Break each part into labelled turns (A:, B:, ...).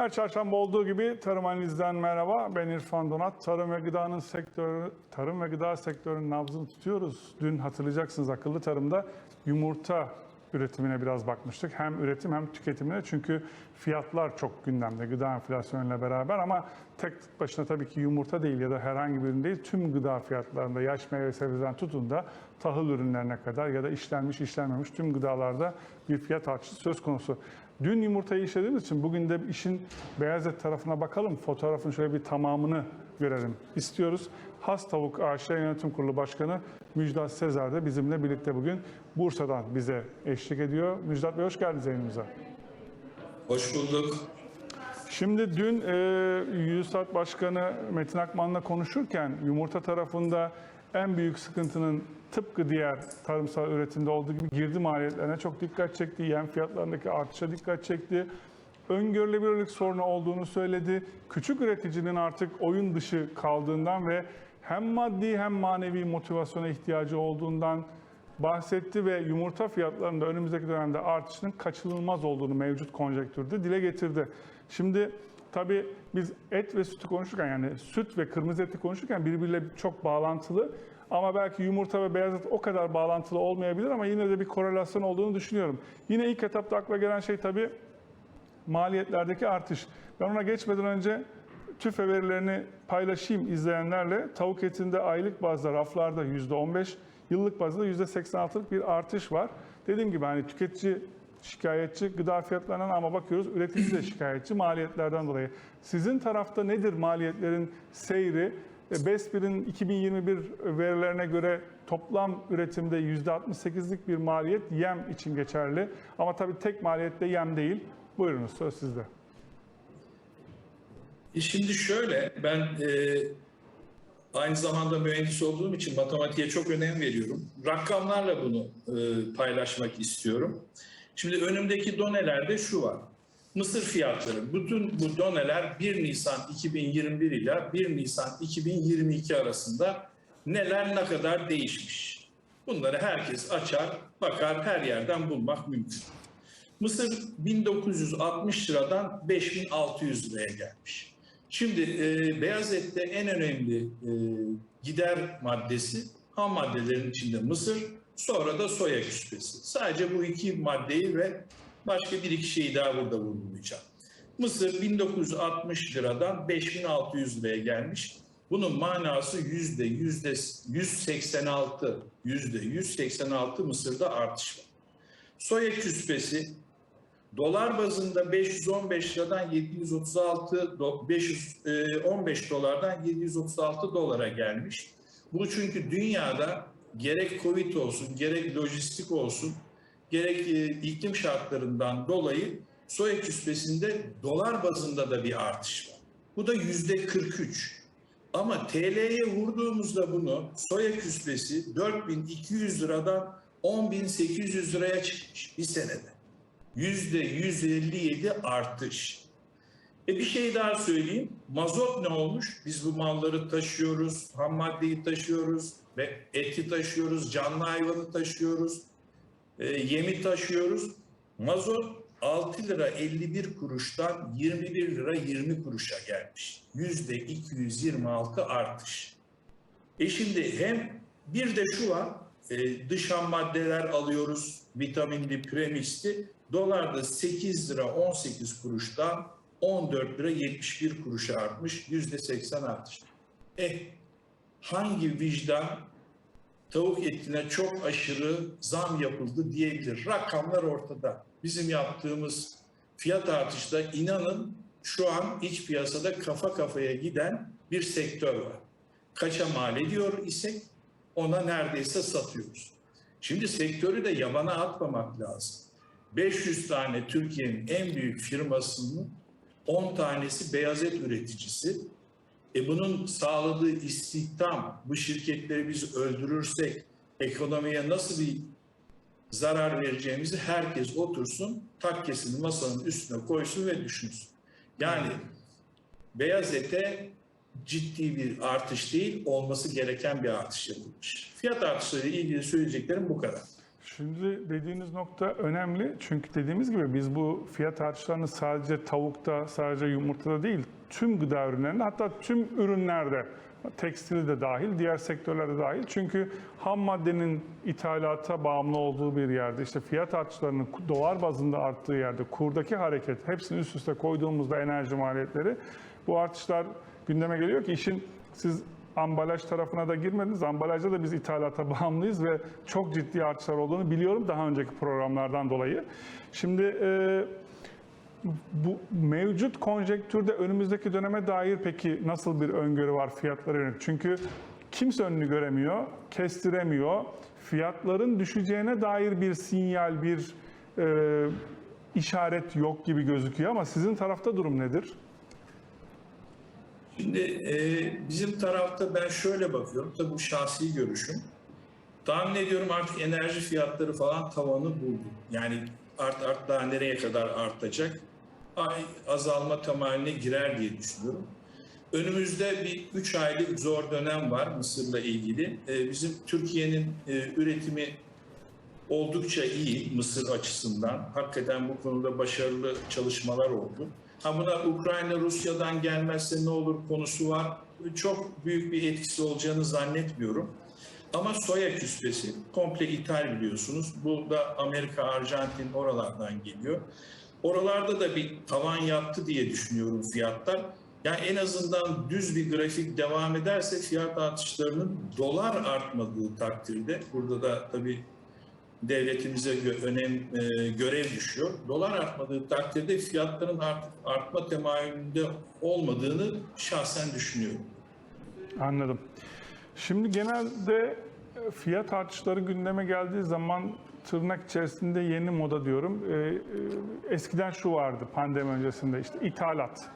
A: Her çarşamba olduğu gibi Tarım Analiz'den merhaba. Ben İrfan Donat. Tarım ve gıdanın sektörü, tarım ve gıda sektörünün nabzını tutuyoruz. Dün hatırlayacaksınız akıllı tarımda yumurta üretimine biraz bakmıştık. Hem üretim hem tüketimine. Çünkü fiyatlar çok gündemde gıda enflasyonuyla beraber ama tek başına tabii ki yumurta değil ya da herhangi bir ürün değil. Tüm gıda fiyatlarında yaş meyve sebzeden tutun da tahıl ürünlerine kadar ya da işlenmiş işlenmemiş tüm gıdalarda bir fiyat artışı söz konusu. Dün yumurtayı işlediğimiz için bugün de işin beyaz et tarafına bakalım. Fotoğrafın şöyle bir tamamını görelim istiyoruz. Has Tavuk AŞ Yönetim Kurulu Başkanı Müjdat Sezer de bizimle birlikte bugün Bursa'dan bize eşlik ediyor. Müjdat Bey hoş geldiniz yayınımıza.
B: Hoş bulduk.
A: Şimdi dün e, YÜSAT Başkanı Metin Akman'la konuşurken yumurta tarafında en büyük sıkıntının tıpkı diğer tarımsal üretimde olduğu gibi girdi maliyetlerine çok dikkat çekti. Yem fiyatlarındaki artışa dikkat çekti. Öngörülebilirlik sorunu olduğunu söyledi. Küçük üreticinin artık oyun dışı kaldığından ve hem maddi hem manevi motivasyona ihtiyacı olduğundan bahsetti ve yumurta fiyatlarında önümüzdeki dönemde artışının kaçınılmaz olduğunu mevcut konjektürde dile getirdi. Şimdi tabii biz et ve sütü konuşurken yani süt ve kırmızı eti konuşurken birbiriyle çok bağlantılı ama belki yumurta ve beyaz et o kadar bağlantılı olmayabilir ama yine de bir korelasyon olduğunu düşünüyorum. Yine ilk etapta akla gelen şey tabii maliyetlerdeki artış. Ben ona geçmeden önce tüfe verilerini paylaşayım izleyenlerle. Tavuk etinde aylık bazda raflarda %15, yıllık bazda %86'lık bir artış var. Dediğim gibi hani tüketici şikayetçi gıda fiyatlarından ama bakıyoruz üretici de şikayetçi maliyetlerden dolayı. Sizin tarafta nedir maliyetlerin seyri? E, BESPİR'in 2021 verilerine göre toplam üretimde %68'lik bir maliyet yem için geçerli. Ama tabii tek maliyette yem değil. Buyurunuz söz sizde.
B: E Şimdi şöyle, ben e, aynı zamanda mühendis olduğum için matematiğe çok önem veriyorum. Rakamlarla bunu e, paylaşmak istiyorum. Şimdi önümdeki donelerde şu var. Mısır fiyatları. Bütün bu doneler 1 Nisan 2021 ile 1 Nisan 2022 arasında neler ne kadar değişmiş. Bunları herkes açar, bakar, her yerden bulmak mümkün. Mısır 1960 liradan 5600 liraya gelmiş. Şimdi e, beyaz ette en önemli e, gider maddesi ham maddelerin içinde mısır, sonra da soya küspesi. Sadece bu iki maddeyi ve başka bir iki şeyi daha burada vurgulayacağım. Mısır 1960 liradan 5600 liraya gelmiş. Bunun manası yüzde yüzde 186, yüzde 186 Mısır'da artış var. Soya küspesi dolar bazında 515 liradan 736 do- 515 dolardan 736 dolara gelmiş. Bu çünkü dünyada gerek Covid olsun, gerek lojistik olsun, gerek e, iklim şartlarından dolayı soya küspesinde dolar bazında da bir artış var. Bu da yüzde 43. Ama TL'ye vurduğumuzda bunu soya küspesi 4200 liradan 10800 liraya çıkmış bir senede. Yüzde 157 artış. E bir şey daha söyleyeyim. Mazot ne olmuş? Biz bu malları taşıyoruz, ham maddeyi taşıyoruz ve eti taşıyoruz, canlı hayvanı taşıyoruz, e, yemi taşıyoruz. Mazot 6 lira 51 kuruştan 21 lira 20 kuruşa gelmiş. Yüzde 226 artış. E şimdi hem bir de şu var, e, dış ham maddeler alıyoruz, vitaminli, premixli. Dolarda 8 lira 18 kuruştan 14 lira 71 kuruşa artmış, yüzde 80 artış. Eh, hangi vicdan tavuk etine çok aşırı zam yapıldı diyebilir? Rakamlar ortada. Bizim yaptığımız fiyat artışta inanın şu an iç piyasada kafa kafaya giden bir sektör var. Kaça mal ediyor isek ona neredeyse satıyoruz. Şimdi sektörü de yabana atmamak lazım. 500 tane Türkiye'nin en büyük firmasının 10 tanesi beyaz et üreticisi. E bunun sağladığı istihdam, bu şirketleri biz öldürürsek ekonomiye nasıl bir zarar vereceğimizi herkes otursun, takkesini masanın üstüne koysun ve düşünsün. Yani beyaz ete ciddi bir artış değil, olması gereken bir artış yapılmış. Fiyat artışları ilgili söyleyeceklerim bu kadar.
A: Şimdi dediğiniz nokta önemli. Çünkü dediğimiz gibi biz bu fiyat artışlarını sadece tavukta, sadece yumurtada değil, tüm gıda ürünlerinde hatta tüm ürünlerde, tekstili de dahil, diğer sektörlerde dahil. Çünkü ham maddenin ithalata bağımlı olduğu bir yerde, işte fiyat artışlarının dolar bazında arttığı yerde, kurdaki hareket, hepsini üst üste koyduğumuzda enerji maliyetleri, bu artışlar gündeme geliyor ki işin siz ambalaj tarafına da girmediniz. Ambalajda da biz ithalata bağımlıyız ve çok ciddi artışlar olduğunu biliyorum daha önceki programlardan dolayı. Şimdi e, bu mevcut konjektürde önümüzdeki döneme dair peki nasıl bir öngörü var fiyatlara yönelik? Çünkü kimse önünü göremiyor, kestiremiyor. Fiyatların düşeceğine dair bir sinyal, bir e, işaret yok gibi gözüküyor ama sizin tarafta durum nedir?
B: Şimdi e, bizim tarafta ben şöyle bakıyorum, tabii bu şahsi görüşüm. Tahmin ediyorum artık enerji fiyatları falan tavanı buldu. Yani art art daha nereye kadar artacak? Ay, azalma tamamen girer diye düşünüyorum. Önümüzde bir 3 aylık zor dönem var Mısır'la ilgili. E, bizim Türkiye'nin e, üretimi oldukça iyi Mısır açısından. Hakikaten bu konuda başarılı çalışmalar oldu. Ha buna Ukrayna Rusya'dan gelmezse ne olur konusu var. Çok büyük bir etkisi olacağını zannetmiyorum. Ama soya küspesi komple ithal biliyorsunuz. Bu da Amerika, Arjantin oralardan geliyor. Oralarda da bir tavan yaptı diye düşünüyorum fiyatlar. Yani en azından düz bir grafik devam ederse fiyat artışlarının dolar artmadığı takdirde burada da tabii devletimize önem e, görev düşüyor. Dolar artmadığı takdirde fiyatların artık artma temayülünde olmadığını şahsen düşünüyorum.
A: Anladım. Şimdi genelde fiyat artışları gündeme geldiği zaman tırnak içerisinde yeni moda diyorum. Ee, e, eskiden şu vardı pandemi öncesinde işte ithalat.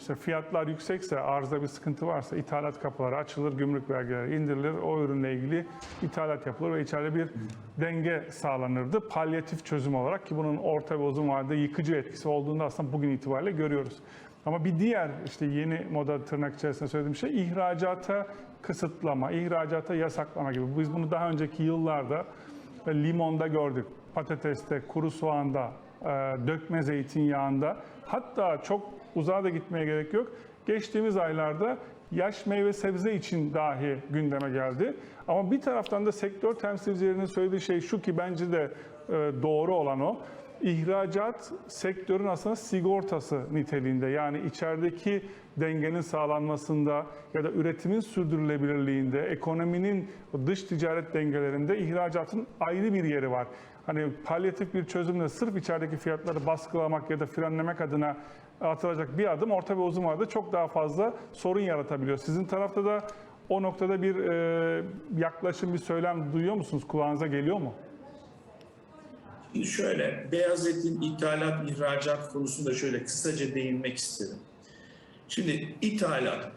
A: İşte fiyatlar yüksekse, arzda bir sıkıntı varsa ithalat kapıları açılır, gümrük vergileri indirilir. O ürünle ilgili ithalat yapılır ve içeride bir denge sağlanırdı. Palyatif çözüm olarak ki bunun orta ve uzun vadede yıkıcı etkisi olduğunu da aslında bugün itibariyle görüyoruz. Ama bir diğer işte yeni moda tırnak içerisinde söylediğim şey ihracata kısıtlama, ihracata yasaklama gibi. Biz bunu daha önceki yıllarda e, limonda gördük, patateste, kuru soğanda, e, dökme zeytinyağında. Hatta çok uzağa da gitmeye gerek yok. Geçtiğimiz aylarda yaş meyve sebze için dahi gündeme geldi. Ama bir taraftan da sektör temsilcilerinin söylediği şey şu ki bence de e, doğru olan o. İhracat sektörün aslında sigortası niteliğinde. Yani içerideki dengenin sağlanmasında ya da üretimin sürdürülebilirliğinde, ekonominin dış ticaret dengelerinde ihracatın ayrı bir yeri var. Hani palyatif bir çözümle sırf içerideki fiyatları baskılamak ya da frenlemek adına atılacak bir adım orta ve uzun vadede çok daha fazla sorun yaratabiliyor. Sizin tarafta da o noktada bir e, yaklaşım, bir söylem duyuyor musunuz? Kulağınıza geliyor mu?
B: Şöyle, beyaz etin ithalat, ihracat konusunda şöyle kısaca değinmek isterim. Şimdi ithalat,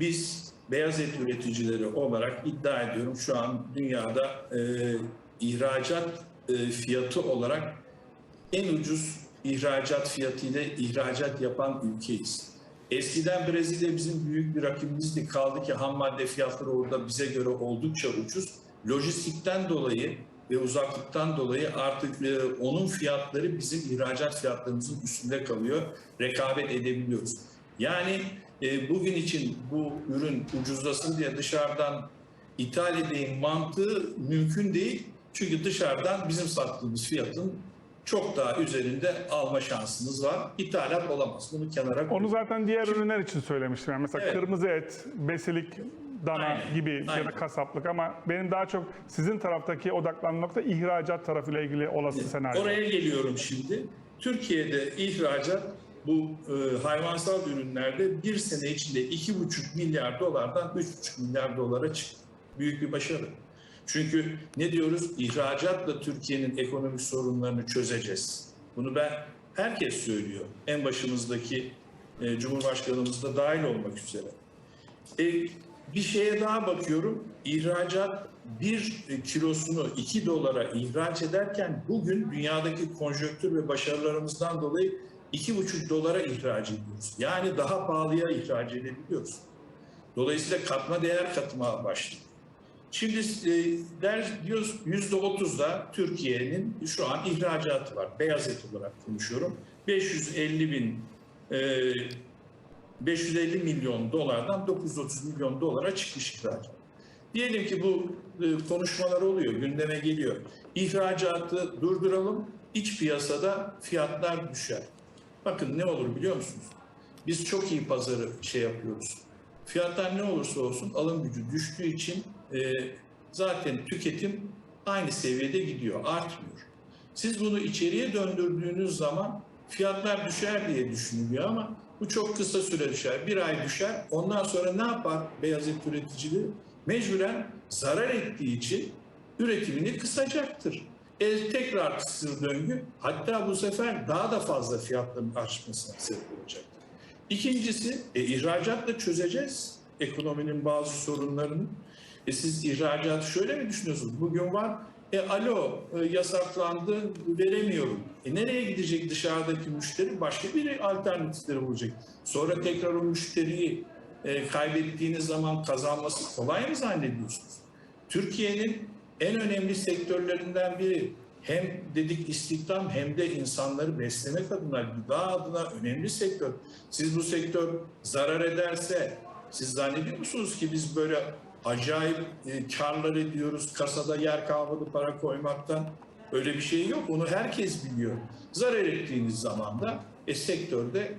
B: biz beyaz et üreticileri olarak iddia ediyorum şu an dünyada e, ihracat e, fiyatı olarak en ucuz ihracat fiyatıyla ihracat yapan ülkeyiz. Eskiden Brezilya bizim büyük bir rakibimizdi. Kaldı ki ham madde fiyatları orada bize göre oldukça ucuz. Lojistikten dolayı ve uzaklıktan dolayı artık e, onun fiyatları bizim ihracat fiyatlarımızın üstünde kalıyor. Rekabet edebiliyoruz. Yani e, bugün için bu ürün ucuzlasın diye dışarıdan ithal edeyim mantığı mümkün değil. Çünkü dışarıdan bizim sattığımız fiyatın çok daha üzerinde alma şansınız var. İthalat olamaz. Bunu kenara
A: Onu
B: koyun.
A: zaten diğer ürünler için söylemiştim. Yani mesela
B: Evet.
A: kırmızı et, besilik, dana
B: Aynen,
A: gibi ya da
B: aynen.
A: kasaplık ama benim daha çok sizin taraftaki odaklandığım nokta ihracat tarafıyla ilgili olası senaryo.
B: Oraya geliyorum şimdi. Türkiye'de ihracat bu e, hayvansal ürünlerde bir sene içinde 2,5 milyar dolardan 3,5 milyar dolara çıktı. Büyük bir başarı. Çünkü ne diyoruz? İhracatla Türkiye'nin ekonomik sorunlarını çözeceğiz. Bunu ben herkes söylüyor. En başımızdaki e, Cumhurbaşkanımız da dahil olmak üzere. E, bir şeye daha bakıyorum. İhracat bir kilosunu 2 dolara ihraç ederken bugün dünyadaki konjonktür ve başarılarımızdan dolayı 2,5 dolara ihraç ediyoruz. Yani daha pahalıya ihraç edebiliyoruz. Dolayısıyla katma değer katmaya başladı. Şimdi e, der, diyoruz yüzde otuzda Türkiye'nin şu an ihracatı var. Beyaz et olarak konuşuyorum. 550 bin e, 550 milyon dolardan 930 milyon dolara çıkmış ihracat. Diyelim ki bu e, konuşmalar oluyor, gündeme geliyor. İhracatı durduralım, iç piyasada fiyatlar düşer. Bakın ne olur biliyor musunuz? Biz çok iyi pazarı şey yapıyoruz. Fiyatlar ne olursa olsun alım gücü düştüğü için e, zaten tüketim aynı seviyede gidiyor, artmıyor. Siz bunu içeriye döndürdüğünüz zaman fiyatlar düşer diye düşünülüyor ama bu çok kısa süre düşer. Bir ay düşer. Ondan sonra ne yapar beyaz et üreticiliği? Mecburen zarar ettiği için üretimini kısacaktır. E, tekrar kısır döngü hatta bu sefer daha da fazla fiyatların artmasına sebep olacaktır. İkincisi e, ihracatla çözeceğiz ekonominin bazı sorunlarını. E, siz ihracatı şöyle mi düşünüyorsunuz? Bugün var e, alo e, yasaklandı veremiyorum. E, nereye gidecek dışarıdaki müşteri? Başka bir alternatifleri bulacak. Sonra tekrar o müşteriyi e, kaybettiğiniz zaman kazanması kolay mı zannediyorsunuz? Türkiye'nin en önemli sektörlerinden biri hem dedik istihdam hem de insanları beslemek adına, gıda adına önemli sektör. Siz bu sektör zarar ederse siz zannediyor musunuz ki biz böyle acayip e, karlar ediyoruz, kasada yer kalmadı para koymaktan? Öyle bir şey yok. Onu herkes biliyor. Zarar ettiğiniz zaman da e, sektörde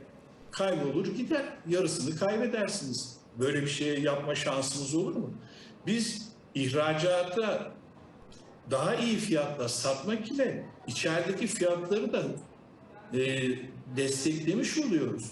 B: kaybolur gider. Yarısını kaybedersiniz. Böyle bir şey yapma şansımız olur mu? Biz ihracata daha iyi fiyatla satmak ile içerideki fiyatları da e, desteklemiş oluyoruz.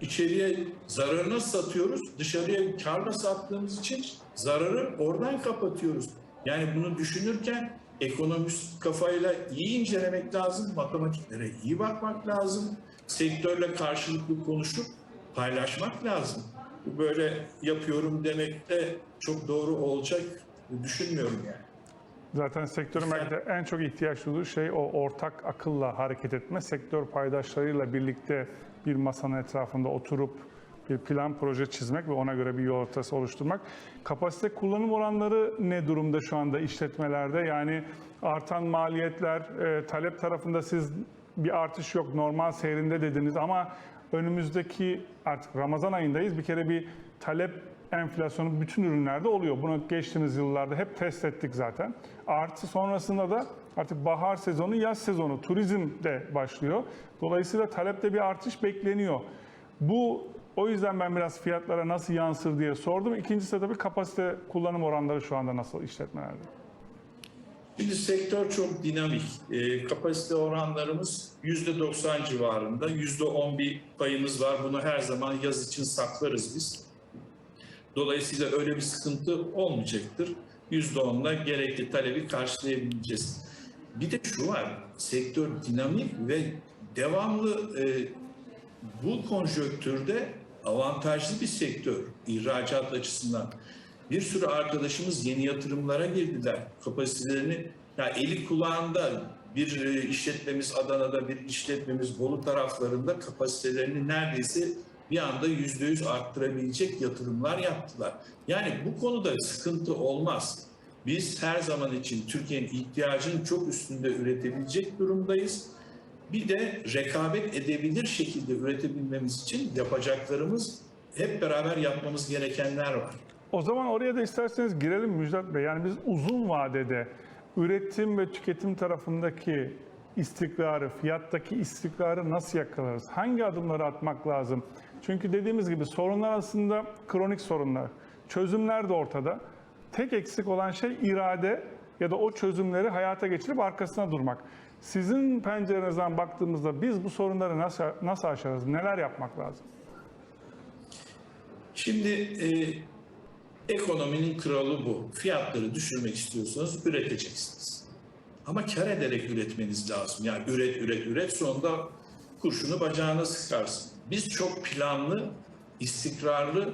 B: İçeriye zararına satıyoruz, dışarıya karla sattığımız için zararı oradan kapatıyoruz. Yani bunu düşünürken ekonomist kafayla iyi incelemek lazım, matematiklere iyi bakmak lazım, sektörle karşılıklı konuşup paylaşmak lazım. Bu böyle yapıyorum demek de çok doğru olacak düşünmüyorum yani.
A: Zaten sektörün belki de en çok ihtiyaç duyduğu şey o ortak akılla hareket etme. Sektör paydaşlarıyla birlikte bir masanın etrafında oturup bir plan proje çizmek ve ona göre bir yol haritası oluşturmak. Kapasite kullanım oranları ne durumda şu anda işletmelerde? Yani artan maliyetler, e, talep tarafında siz bir artış yok, normal seyrinde dediniz ama önümüzdeki artık Ramazan ayındayız. Bir kere bir talep enflasyonu bütün ürünlerde oluyor. Bunu geçtiğimiz yıllarda hep test ettik zaten. Artı sonrasında da artık bahar sezonu, yaz sezonu, turizm de başlıyor. Dolayısıyla talepte bir artış bekleniyor. Bu o yüzden ben biraz fiyatlara nasıl yansır diye sordum. İkincisi de tabii kapasite kullanım oranları şu anda nasıl işletmelerde?
B: Şimdi sektör çok dinamik. E, kapasite oranlarımız %90 civarında. %10 bir payımız var. Bunu her zaman yaz için saklarız biz. Dolayısıyla öyle bir sıkıntı olmayacaktır. %10'la gerekli talebi karşılayabileceğiz. Bir de şu var, sektör dinamik ve devamlı e, bu konjöktürde avantajlı bir sektör ihracat açısından. Bir sürü arkadaşımız yeni yatırımlara girdiler. Kapasitelerini, ya eli kulağında bir e, işletmemiz Adana'da, bir işletmemiz Bolu taraflarında kapasitelerini neredeyse bir anda yüzde yüz arttırabilecek yatırımlar yaptılar. Yani bu konuda sıkıntı olmaz. Biz her zaman için Türkiye'nin ihtiyacının çok üstünde üretebilecek durumdayız. Bir de rekabet edebilir şekilde üretebilmemiz için yapacaklarımız hep beraber yapmamız gerekenler var.
A: O zaman oraya da isterseniz girelim Müjdat Bey. Yani biz uzun vadede üretim ve tüketim tarafındaki istikrarı, fiyattaki istikrarı nasıl yakalarız? Hangi adımları atmak lazım? Çünkü dediğimiz gibi sorunlar aslında kronik sorunlar. Çözümler de ortada. Tek eksik olan şey irade ya da o çözümleri hayata geçirip arkasına durmak. Sizin pencerenizden baktığımızda biz bu sorunları nasıl nasıl aşarız? Neler yapmak lazım?
B: Şimdi e, ekonominin kralı bu. Fiyatları düşürmek istiyorsanız üreteceksiniz. Ama kar ederek üretmeniz lazım. Yani üret, üret, üret sonunda kurşunu bacağına sıkarsın. Biz çok planlı, istikrarlı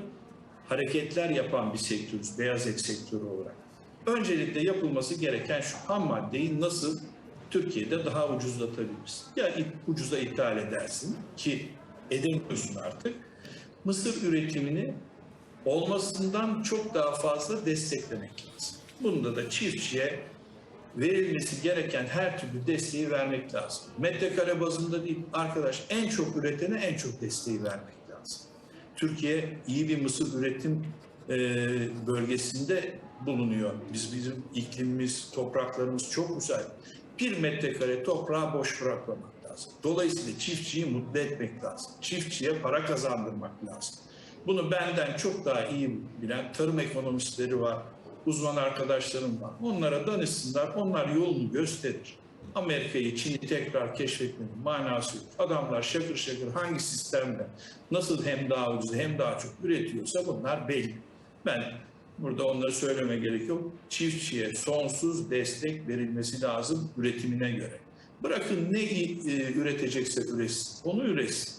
B: hareketler yapan bir sektörüz, beyaz et sektörü olarak. Öncelikle yapılması gereken şu ham maddeyi nasıl Türkiye'de daha ucuzlatabiliriz? Ya ucuza ithal edersin ki edemiyorsun artık. Mısır üretimini olmasından çok daha fazla desteklemek lazım. Bunda da çiftçiye verilmesi gereken her türlü desteği vermek lazım. Metrekare bazında değil arkadaş en çok üretene en çok desteği vermek lazım. Türkiye iyi bir mısır üretim e, bölgesinde bulunuyor. Biz bizim iklimimiz, topraklarımız çok güzel. Bir metrekare toprağı boş bırakmamak lazım. Dolayısıyla çiftçiyi mutlu etmek lazım. Çiftçiye para kazandırmak lazım. Bunu benden çok daha iyi bilen tarım ekonomistleri var, uzman arkadaşlarım var. Onlara danışsınlar, onlar yolunu gösterir. Amerika'yı, Çin'i tekrar keşfetmenin manası yok. Adamlar şakır şakır hangi sistemle nasıl hem daha ucuz hem daha çok üretiyorsa bunlar belli. Ben burada onları söyleme gerek yok. Çiftçiye sonsuz destek verilmesi lazım üretimine göre. Bırakın ne e, üretecekse üretsin, onu üretsin.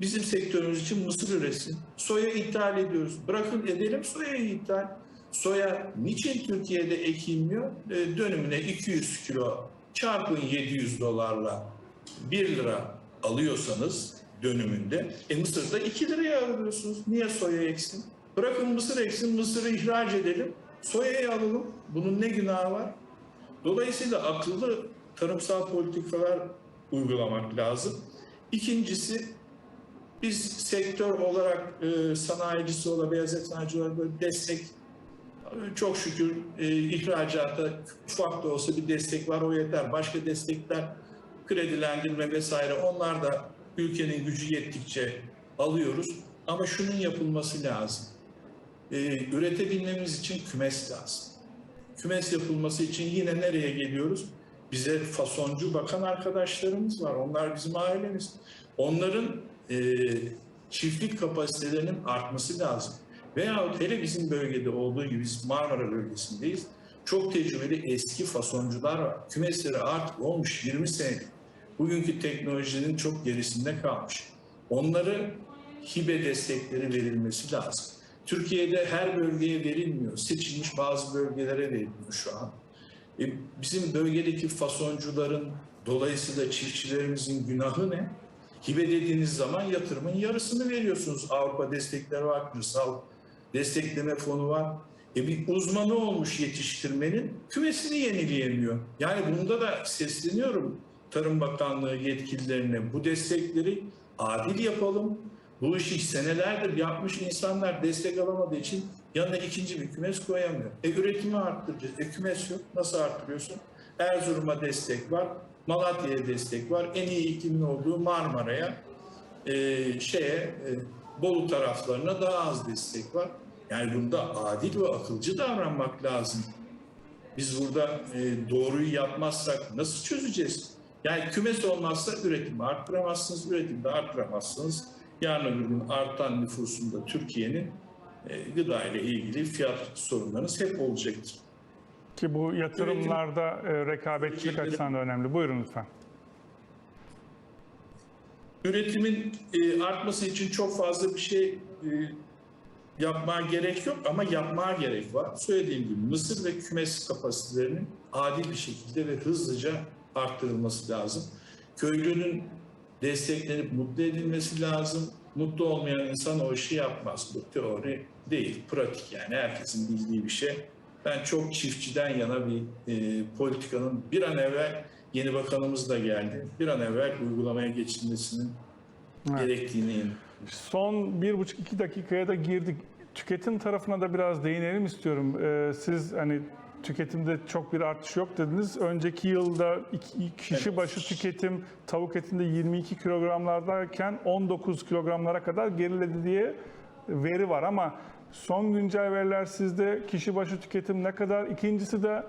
B: Bizim sektörümüz için mısır üretsin. Soya ithal ediyoruz. Bırakın edelim soyayı ithal. Soya niçin Türkiye'de ekilmiyor? E, dönümüne 200 kilo çarpın 700 dolarla 1 lira alıyorsanız dönümünde e Mısır'da 2 liraya alıyorsunuz. Niye soya eksin? Bırakın mısır eksin, mısırı ihraç edelim. Soyayı alalım. Bunun ne günahı var? Dolayısıyla akıllı tarımsal politikalar uygulamak lazım. İkincisi biz sektör olarak e, sanayicisi olarak, beyaz et sanayicisi olarak böyle destek çok şükür e, ihracata ufak da olsa bir destek var o yeter. Başka destekler kredilendirme vesaire onlar da ülkenin gücü yettikçe alıyoruz. Ama şunun yapılması lazım. E, üretebilmemiz için kümes lazım. Kümes yapılması için yine nereye geliyoruz? Bize fasoncu bakan arkadaşlarımız var. Onlar bizim ailemiz. Onların e, çiftlik kapasitelerinin artması lazım. Veyahut hele bizim bölgede olduğu gibi biz Marmara bölgesindeyiz. Çok tecrübeli eski fasoncular var. Kümesleri artık olmuş 20 senelik. Bugünkü teknolojinin çok gerisinde kalmış. Onları hibe destekleri verilmesi lazım. Türkiye'de her bölgeye verilmiyor. Seçilmiş bazı bölgelere veriliyor şu an. E, bizim bölgedeki fasoncuların dolayısıyla çiftçilerimizin günahı ne? Hibe dediğiniz zaman yatırımın yarısını veriyorsunuz. Avrupa destekleri var, kırsal destekleme fonu var. E bir uzmanı olmuş yetiştirmenin kümesini yenileyemiyor. Yani bunda da sesleniyorum Tarım Bakanlığı yetkililerine bu destekleri adil yapalım. Bu işi senelerdir yapmış insanlar destek alamadığı için yanına ikinci bir kümes koyamıyor. E üretimi arttıracağız. E kümes yok. Nasıl arttırıyorsun? Erzurum'a destek var. Malatya'ya destek var. En iyi iklimin olduğu Marmara'ya e, şeye e, Bolu taraflarına daha az destek var. Yani bunda adil ve akılcı davranmak lazım. Biz burada e, doğruyu yapmazsak nasıl çözeceğiz? Yani kümes olmazsa üretimi arttıramazsınız, üretimi de arttıramazsınız. Yarın öbür gün artan nüfusunda Türkiye'nin e, gıda ile ilgili fiyat sorunlarınız hep olacaktır.
A: Ki bu yatırımlarda e, rekabetçilik açısından da önemli. Buyurun lütfen.
B: Üretimin e, artması için çok fazla bir şey e, yapmaya gerek yok ama yapmaya gerek var. Söylediğim gibi mısır ve kümes kapasitelerinin adil bir şekilde ve hızlıca arttırılması lazım. Köylünün desteklenip mutlu edilmesi lazım. Mutlu olmayan insan o işi yapmaz. Bu teori değil, pratik yani herkesin bildiği bir şey. Ben çok çiftçiden yana bir e, politikanın bir an evvel yeni bakanımız da geldi. Bir an evvel uygulamaya geçilmesinin
A: Evet.
B: gerektiğini.
A: Son bir buçuk iki dakikaya da girdik. Tüketim tarafına da biraz değinelim istiyorum. Ee, siz hani tüketimde çok bir artış yok dediniz. Önceki yılda iki, kişi başı tüketim tavuk etinde 22 kilogramlardayken 19 kilogramlara kadar geriledi diye veri var ama son güncel veriler sizde kişi başı tüketim ne kadar? İkincisi de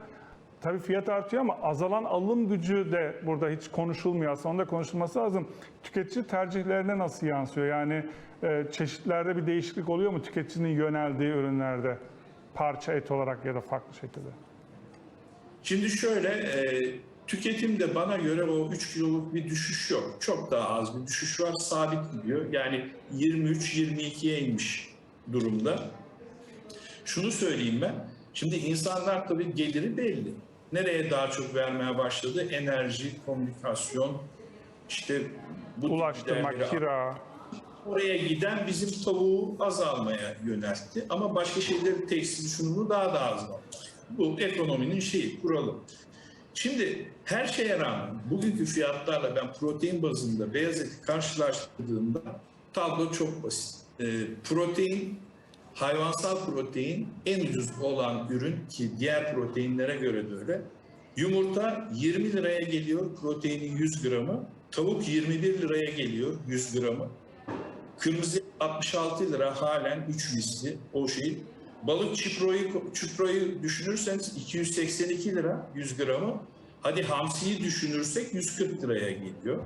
A: Tabii fiyat artıyor ama azalan alım gücü de burada hiç konuşulmuyor. Aslında onda konuşulması lazım. Tüketici tercihlerine nasıl yansıyor? Yani e, çeşitlerde bir değişiklik oluyor mu tüketicinin yöneldiği ürünlerde? Parça et olarak ya da farklı şekilde.
B: Şimdi şöyle, e, tüketimde bana göre o 3 kiloluk bir düşüş yok. Çok daha az bir düşüş var, sabit gidiyor. Yani 23-22'ye inmiş durumda. Şunu söyleyeyim ben, şimdi insanlar tabii geliri belli. Nereye daha çok vermeye başladı? Enerji, komünikasyon, işte bu
A: Ulaştırma, kira.
B: oraya giden bizim tavuğu azalmaya yöneltti. Ama başka şeyleri tekstil şunu bunu daha da azalttı. Bu ekonominin şeyi, kuralı. Şimdi her şeye rağmen bugünkü fiyatlarla ben protein bazında beyaz eti karşılaştırdığımda tablo çok basit. Ee, protein, hayvansal protein en ucuz olan ürün ki diğer proteinlere göre de öyle. Yumurta 20 liraya geliyor proteinin 100 gramı. Tavuk 21 liraya geliyor 100 gramı. Kırmızı et 66 lira halen 3 misli o şey. Balık çiproyu, çiproyu düşünürseniz 282 lira 100 gramı. Hadi hamsiyi düşünürsek 140 liraya geliyor.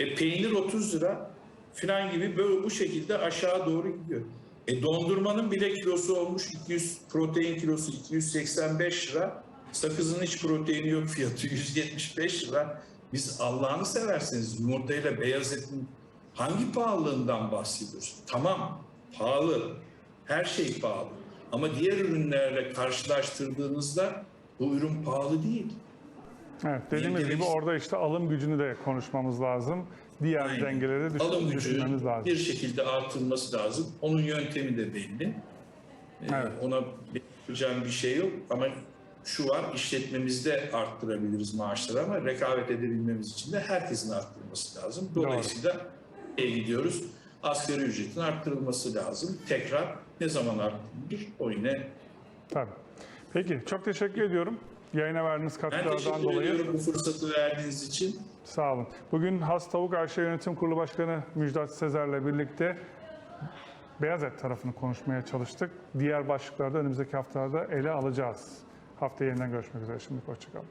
B: E peynir 30 lira filan gibi böyle bu şekilde aşağı doğru gidiyor. E dondurmanın bile kilosu olmuş 200 protein kilosu 285 lira. Sakızın hiç proteini yok fiyatı 175 lira. Biz Allah'ını severseniz yumurtayla beyaz etin hangi pahalılığından bahsediyoruz? Tamam pahalı. Her şey pahalı. Ama diğer ürünlerle karşılaştırdığınızda bu ürün pahalı değil.
A: Evet, dediğimiz gibi orada işte alım gücünü de konuşmamız lazım. Diğer
B: Aynen.
A: dengeleri düşün, düşünmemiz lazım.
B: bir şekilde artırılması lazım. Onun yöntemi de belli. Ee,
A: Evet.
B: Ona yapacağım bir şey yok ama şu var işletmemizde arttırabiliriz maaşları ama rekabet edebilmemiz için de herkesin arttırması lazım. Dolayısıyla nereye gidiyoruz? Asgari ücretin arttırılması lazım. Tekrar ne zaman arttırılır? O yine
A: Tabii. Peki, çok teşekkür ediyorum. Yayına verdiğiniz
B: ben
A: katkılardan
B: teşekkür
A: dolayı.
B: ediyorum bu fırsatı verdiğiniz için.
A: Sağ olun. Bugün Has Tavuk Ayşe Yönetim Kurulu Başkanı Müjdat Sezer'le birlikte beyaz et tarafını konuşmaya çalıştık. Diğer başlıklarda önümüzdeki haftalarda ele alacağız. Haftaya yeniden görüşmek üzere. Şimdi hoşçakalın.